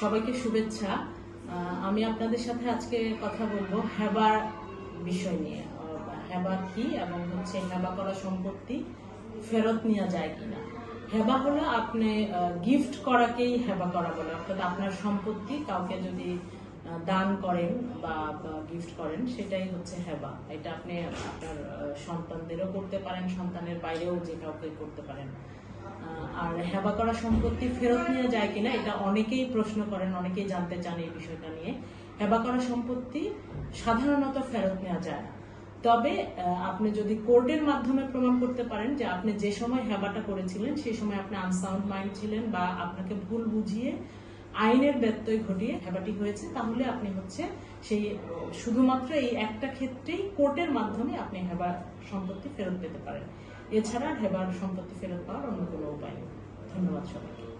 সবাইকে শুভেচ্ছা। আমি আপনাদের সাথে আজকে কথা বলব হেবার বিষয় নিয়ে। আহ, হেবা কি এবং হচ্ছে হেবা করা সম্পত্তি ফেরত নেওয়া যায় কিনা। হেবা হলো আপনি গিফট করাকেই হেবা করা বলে। অর্থাৎ আপনার সম্পত্তি কাউকে যদি দান করেন বা গিফট করেন সেটাই হচ্ছে হেবা এটা আপনি আপনার সন্তানদেরও করতে পারেন সন্তানের বাইরেও যে কাউকে করতে পারেন। আর হেবা করা সম্পত্তি ফেরত নেওয়া যায় কিনা, এটা অনেকেই প্রশ্ন করেন, অনেকেই জানতে চান এই বিষয়টা নিয়ে। হেবা করা সম্পত্তি সাধারণত ফেরত নেওয়া যায় না। তবে আপনি যদি কোর্টের মাধ্যমে প্রমাণ করতে পারেন যে আপনি যে সময় হেবাটা করেছিলেন, সেই সময় আপনি আনসাউন্ড মাইন্ড ছিলেন বা আপনাকে ভুল বুঝিয়ে আইনের ব্যত্যয় ঘটিয়ে হেবাটি হয়েছে, তাহলে আপনি হচ্ছে সেই, শুধুমাত্র এই একটা ক্ষেত্রেই কোর্টের মাধ্যমে আপনি হেবার সম্পত্তি ফেরত পেতে পারেন। এছাড়া হেবার সম্পত্তি ফেরত পাওয়ার অন্য কোনো উপায় In.